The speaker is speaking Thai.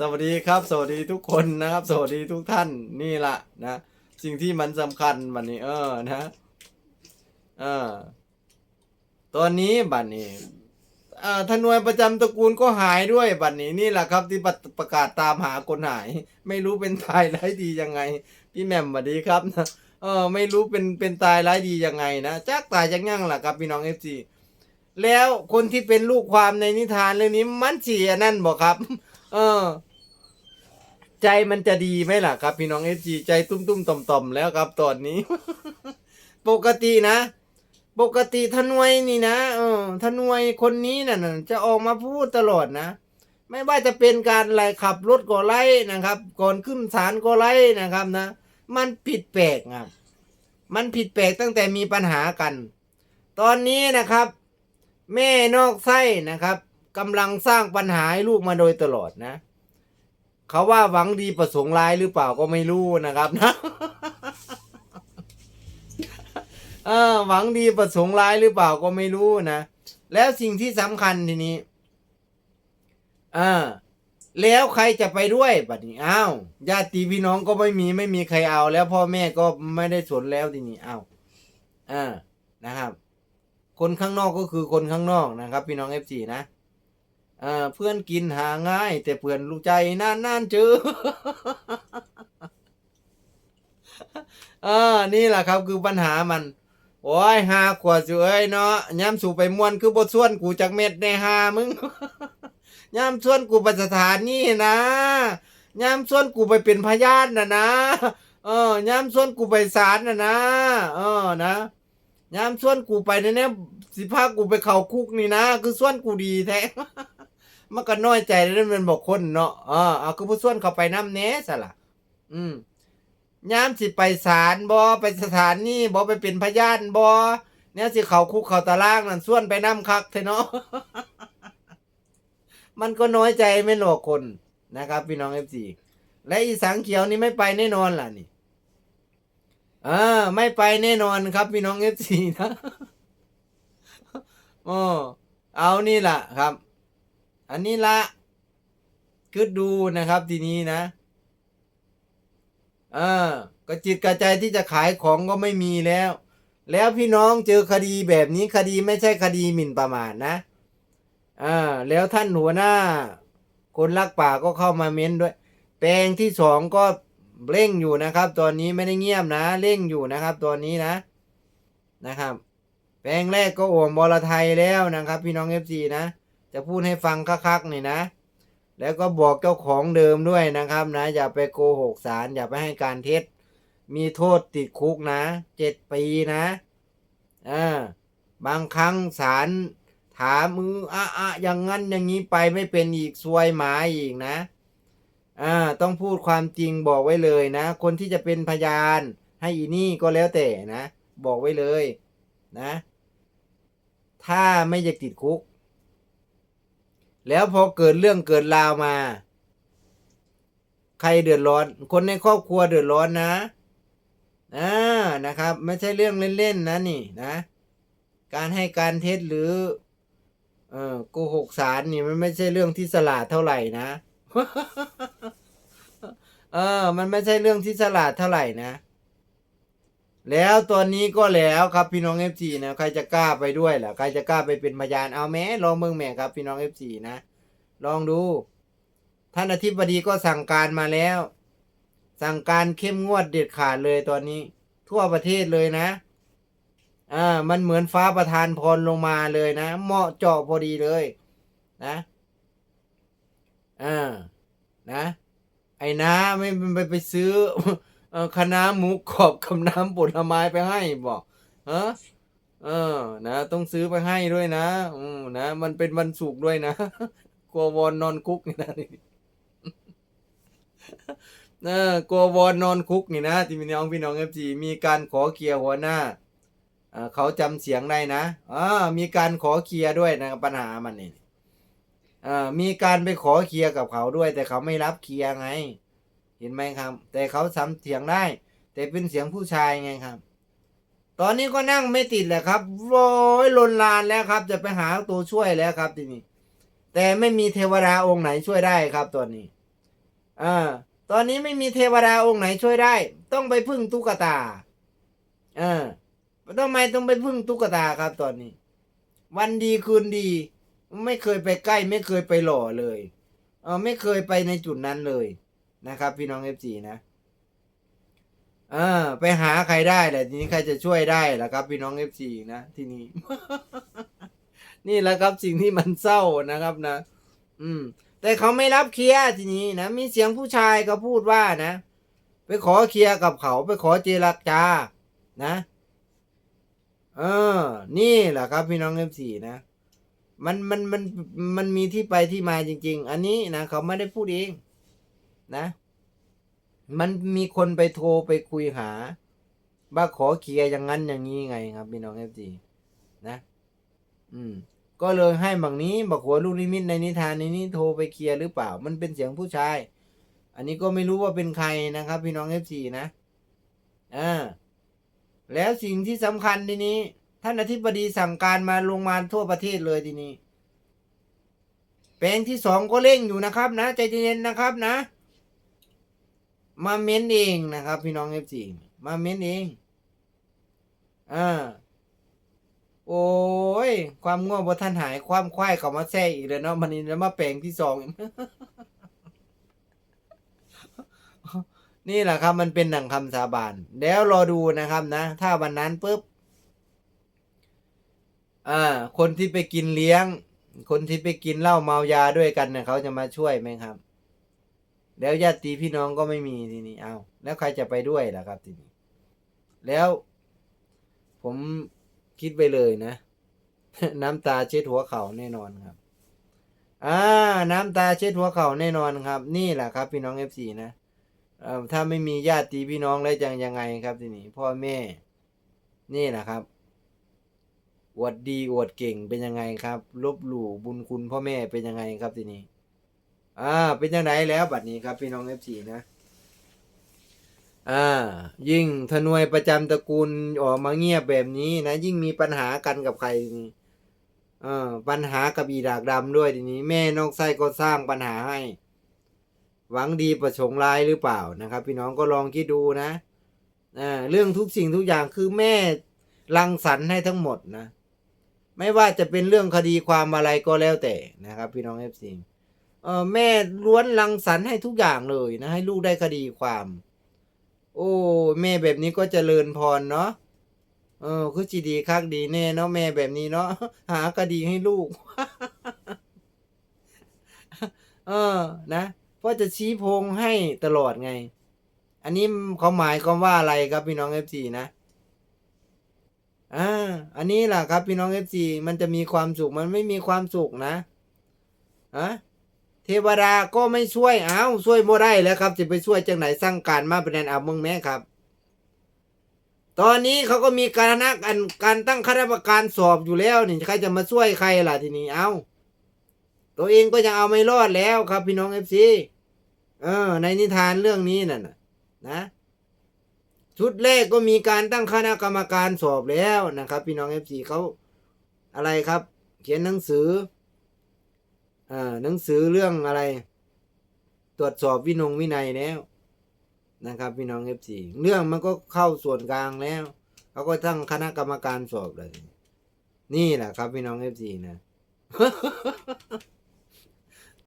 สวัสดีครับ สวัสดีทุกคนนะครับ สวัสดีทุกท่านนี่ละนะสิ่งที่มันสำคัญบัดนี้ เออนะเออตอนนี้บัดนี้อ่าทนวยประจำตระกูลก็หายด้วยบัดนี้นี่แหละครับ ที่ประประกาศตามหาคนหาย ไม่รู้เป็นตายร้ายดียังไง พี่แหม่มสวัสดีครับนะเออไม่รู้เป็นเป็นตายร้ายดียังไงนะจักตายจักยั่งล่ะครับพี่น้องเอฟซีแล้วคนที่เป็นลูกความในนิทานเรื่องนี้มันเสียนั่นบอกครับ เออ ใจมันจะดีไหมล่ะครับ พี่น้องเอฟจีใจตุ้มตุ้มต่อมต่อมๆแล้วครับตอนนี้ ปกตินะ ปกติทนวยนี่นะเออทนวยคนนี้น่ะน่ะจะออกมาพูดตลอดนะ ไม่ว่าจะเป็นการอะไรขับรถก็ไล่นะครับ ก่อนขึ้นศาลก็ไล่นะครับนะ มันผิดแปลกครับมันผิดแปลกตั้งแต่มีปัญหากัน ตอนนี้นะครับ แม่นอกไส้นะครับกำลังสร้างปัญหาให้ลูกมาโดยตลอดนะ เขาว่าหวังดีประสงค์ร้ายหรือเปล่าก็ไม่รู้นะครับนะเออหวังดีประสงค์ร้ายหรือเปล่าก็ไม่รู้นะ แล้วสิ่งที่สำคัญทีนี้อ่าแล้วใครจะไปด้วยบัดนี้อ้าวญาติพี่น้องก็ไม่มีไม่มีใครเอา แล้วพ่อแม่ก็ไม่ได้สนแล้วทีนี้อ้าวอ่านะครับ คนข้างนอกก็คือคนข้างนอกนะครับ พี่น้องเอฟซีนะ เพื่อนกินหาง่าย แต่เพื่อนรู้ใจนานนานๆเจอเอนี่แหละครับคือปัญหามัน โอ้ยหาขวดอยู่เอ้ยเนาะย้ำสู่ไปมวนคือบทส่วนกูจากเม็ดในหามึงย้ำส่วนกูไปสถานนี่นะย้ำส่วนกูไปเป็นพยานนะนะเออย้ำส่วนกูไปศาลนะนะเออนะย้ำส่วนกูไปเนี่ยเนี่ยสิพากูไปเข้าคุกนี่นะ คือส่วนกูดีแท้ มันก็น้อยใจแล้วมันบอกคนเนาะเออเอาคือผู้ส่วนเขาไปน้ำเนสละอืมยามสิไปศาลบ่ไปสถานนี่บ่ไปเป็นพยานบ่เนี่ยสิเขาคุกเขาตารางนั่นส่วนไปน้ำคักเถอะเนาะมันก็น้อยใจไม่หลอกคนนะครับ พี่น้องเอฟซีและอีสังเขียวนี่ไม่ไปแน่นอนล่ะนี่อ่าไม่ไปแน่นอนครับ พี่น้องเอฟซีนะโอ้เอานี่ล่ะครับ อันนี้ละคือดูนะครับทีนี้นะเออก็จิตกระใจที่จะขายของก็ไม่มีแล้ว แล้วพี่น้องเจอคดีแบบนี้คดีไม่ใช่คดีหมิ่นประมาทนะอ่าแล้วท่านหัวหน้า คนรักป่าก็เข้ามาเม้นด้วย แปลงที่สองก็เร่งอยู่นะครับ ตอนนี้ไม่ได้เงียบนะเร่งอยู่นะครับ ตอนนี้นะนะครับ แปลงแรกก็โอ่งบอลไทยแล้วนะครับ พี่น้องเอฟซีนะ จะพูดให้ฟังคักๆนี่นะ แล้วก็บอกเจ้าของเดิมด้วยนะครับนะ อย่าไปโกหกสารอย่าไปให้การเท็จ มีโทษติดคุกนะเจ็ดปีนะอ่าบางครั้งศาลถามมืออะอะอย่างงั้นอย่างนี้ไปไม่เป็นอีกซวยหมาอีกนะอ่าต้องพูดความจริงบอกไว้เลยนะ คนที่จะเป็นพยาน ให้อีนี่ก็แล้วแต่นะ บอกไว้เลยนะ ถ้าไม่อยากติดคุก แล้วพอเกิดเรื่องเกิดราวมา ใครเดือดร้อน คนในครอบครัวเดือดร้อนนะอ่านะครับ ไม่ใช่เรื่องเล่นๆนะนี่นะ การให้การเท็จหรือ เออโกหกสารนี่มันไม่ใช่เรื่องที่สลาดเท่าไหร่นะ เออ มันไม่ใช่เรื่องที่สลาดเท่าไหร่นะ แล้วตอนนี้ก็แล้วครับพี่น้องเอฟซีนะใครจะกล้าไปด้วยล่ะใครจะกล้าไปเป็นพยานเอาแม้ลองเมืองแม่ครับพี่น้องเอฟซีนะ ลองดู ท่านอธิบดีก็สั่งการมาแล้ว สั่งการเข้มงวดเด็ดขาดเลยตอนนี้ ทั่วประเทศเลยนะอ่ามันเหมือนฟ้าประทานพรลงมาเลยนะ เหมาะเจาะพอดีเลยนะอ่านะ ไอ้น้าไม่ไปไปซื้อ เออคณะหมูกรอบกับน้ำผลไม้ไปให้บอกฮะเออ นะ ต้องซื้อไปให้ด้วยนะ อืมนะ มันเป็นวันศุกร์ด้วยนะ กลัววอนนอนคุกนี่นะนี่เออกลัววอนนอนคุกนี่นะที่พี่น้องพี่น้องเอฟจีมีการขอเคลียร์หัวหน้าเขาจำเสียงได้นะอ่ามีการขอเคลียร์ด้วยนะปัญหามันนี่อ่ามีการไปขอเคลียร์กับเขาด้วย แต่เขาไม่รับเคลียร์ไง เห็นไหมครับ แต่เขาซ้ำเสียงได้ แต่เป็นเสียงผู้ชายไงครับ ตอนนี้ก็นั่งไม่ติดแหละครับโว้ยลนลานแล้วครับ จะไปหาตัวช่วยแล้วครับทีนี้ แต่ไม่มีเทวดาองค์ไหนช่วยได้ครับตอนนี้อ่าตอนนี้ไม่มีเทวดาองค์ไหนช่วยได้ ต้องไปพึ่งตุ๊กตาเออทำไมต้องไปพึ่งตุ๊กตาครับตอนนี้ วันดีคืนดี ไม่เคยไปใกล้ ไม่เคยไปหล่อเลย เออไม่เคยไปในจุดนั้นเลย นะครับ พี่น้องเอฟซีนะเออไปหาใครได้แหละทีนี้ใครจะช่วยได้ล่ะครับ พี่น้องเอฟซีนะทีนี่นี่แหละครับสิ่งที่มันเศร้านะครับนะ อืม แต่เขาไม่รับเคลียร์ทีนี้นะมีเสียงผู้ชายก็พูดว่านะ ไปขอเคลียร์กับเขาไปขอเจรจานะเออ นี่แหละครับ พี่น้องเอฟซีนะ มันมันมันมันมีที่ไปที่มาจริง ๆ อันนี้นะเขาไม่ได้พูดเอง นะ มันมีคนไปโทรไปคุยหาว่าขอเคลียร์อย่างนั้นอย่างนี้ไงครับพี่น้องเอฟซีนะ อืม ก็เลยให้บังนี้บักหัวลูกนิมิตในนิทานในนี้โทรไปเคลียร์หรือเปล่า มันเป็นเสียงผู้ชาย อันนี้ก็ไม่รู้ว่าเป็นใครนะครับ พี่น้องเอฟซีนะอ่าแล้วสิ่งที่สำคัญทีนี้ ท่านอธิบดีสั่งการมาลงมาทั่วประเทศเลยทีนี้แปลงที่สองก็เร่งอยู่นะครับนะ ใจเย็นๆนะครับนะ มาเม้นเองนะครับ พี่น้องเอฟซีมาเม้นเองอ่าโอ้ย ความง่วงบ่ท่านหายความควายเขามาแทรกอีกแล้วเนาะมันนี่แล้วมาแปลงที่สองนี่แหละครับ มันเป็นหนังคำสาบานแล้วรอดูนะครับนะ ถ้าวันนั้นปุ๊บอ่าคนที่ไปกินเลี้ยง คนที่ไปกินเหล้าเมายาด้วยกันเนี่ยเขาจะมาช่วยไหมครับ แล้วญาติพี่น้องก็ไม่มีทีนี้เอาแล้วใครจะไปด้วยล่ะครับทีนี้ แล้ว ผมคิดไปเลยนะ น้ำตาเช็ดหัวเข่าแน่นอนครับ อ่า น้ำตาเช็ดหัวเข่าแน่นอนครับ นี่แหละครับ พี่น้องเอฟซีนะถ้าไม่มีญาติพี่น้องแล้วจะยังไงครับทีนี้ พ่อแม่ นี่แหละครับอวดดีอวดเก่งเป็นยังไงครับ ลบหลู่บุญคุณพ่อแม่เป็นยังไงครับทีนี้ อ่า เป็นยังไงแล้วบัดนี้ครับพี่น้องเอฟซีนะ อ่า ยิ่งทนวยประจำตระกูลออกมาเงียบแบบนี้นะ ยิ่งมีปัญหากันกับใครเออปัญหากับอีดากดำด้วยทีนี้แม่นอกไส้ก็สร้างปัญหาให้ หวังดีประสงค์ร้ายหรือเปล่านะครับ พี่น้องก็ลองคิดดูนะอ่าเรื่องทุกสิ่งทุกอย่างคือแม่รังสรรค์ให้ทั้งหมดนะ ไม่ว่าจะเป็นเรื่องคดีความอะไรก็แล้วแต่นะครับ พี่น้องเอฟซี แม่ล้วนรังสรรค์ให้ทุกอย่างเลยนะ ให้ลูกได้คดีความ โอ้แม่แบบนี้ก็เจริญพรเนาะเออคือจีดีคักดีแน่เนาะแม่แบบนี้เนาะหาคดีให้ลูก เออ นะเพราะจะชี้พงให้ตลอดไง อันนี้เขาหมายความว่าอะไรครับพี่น้องเอฟซีนะอ่าอันนี้แหละครับพี่น้องเอฟซีมันจะมีความสุขมันไม่มีความสุขนะอะ เทวดาก็ไม่ช่วยอ้าวช่วยโมได้แล้วครับจะไปช่วยจังไหนสร้างการมาเป็นแนอามึงแม่ครับ ตอนนี้เขาก็มีการนักอันการตั้งคณะกรรมการสอบอยู่แล้วนี่ใครจะมาช่วยใครล่ะทีนี้เอาตัวเองก็ยังเอาไม่รอดแล้วครับ พี่น้องเอฟซีเออ ในนิทานเรื่องนี้น่ะนะนะชุดแรกก็มีการตั้งคณะกรรมการสอบแล้วนะครับ พี่น้องเอฟซีเขาอะไรครับ เขียนหนังสือ หนังสือเรื่องอะไร ตรวจสอบวินงวินัยแล้ว นะครับพี่น้องเอฟซีเรื่องมันก็เข้าส่วนกลางแล้วเขาก็ตั้งคณะกรรมการสอบเลย นี่แหละครับพี่น้องเอฟซีนะ